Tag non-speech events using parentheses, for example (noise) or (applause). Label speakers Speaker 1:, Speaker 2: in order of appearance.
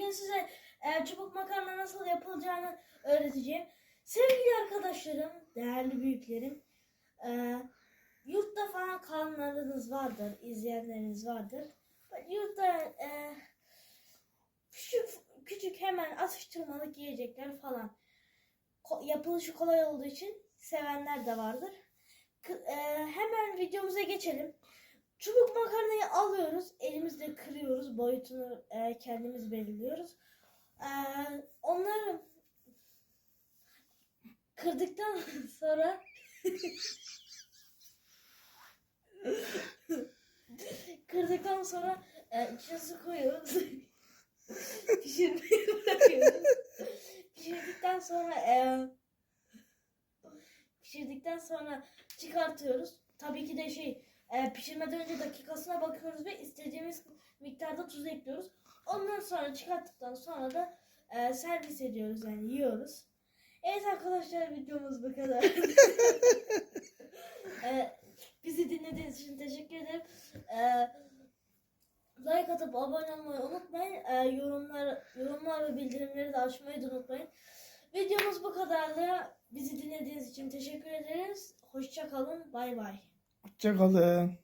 Speaker 1: bugün size e, çubuk makarna nasıl yapılacağını öğreteceğim. Sevgili arkadaşlarım, değerli büyüklerim, e, yurtta falan kalanlarınız vardır, izleyenleriniz vardır. Yurtta e, küçük küçük hemen atıştırmalık yiyecekler falan ko- yapılışı kolay olduğu için sevenler de vardır. K- e, hemen videomuza geçelim. Çubuk makarnayı alıyoruz. Elimizle kırıyoruz. Boyutunu e, kendimiz belirliyoruz. E, onları kırdıktan (laughs) sonra kırdıktan sonra e, içine su koyuyoruz. (laughs) Pişirmeyi bırakıyoruz. Pişirdikten sonra e, pişirdikten sonra çıkartıyoruz. Tabii ki de şey e, pişirmeden önce dakikasına bakıyoruz ve istediğimiz miktarda tuz ekliyoruz. Ondan sonra çıkarttıktan sonra da e, servis ediyoruz yani yiyoruz. Evet arkadaşlar videomuz bu kadar. (laughs) e, bizi dinlediğiniz için teşekkür ederim. E, like atıp abone olmayı unutmayın. E, yorumlar, yorumlar ve bildirimleri de açmayı da unutmayın. Videomuz bu kadardı. Bizi dinlediğiniz için teşekkür ederiz. Hoşça kalın. Bay bay.
Speaker 2: Hoşçakalın.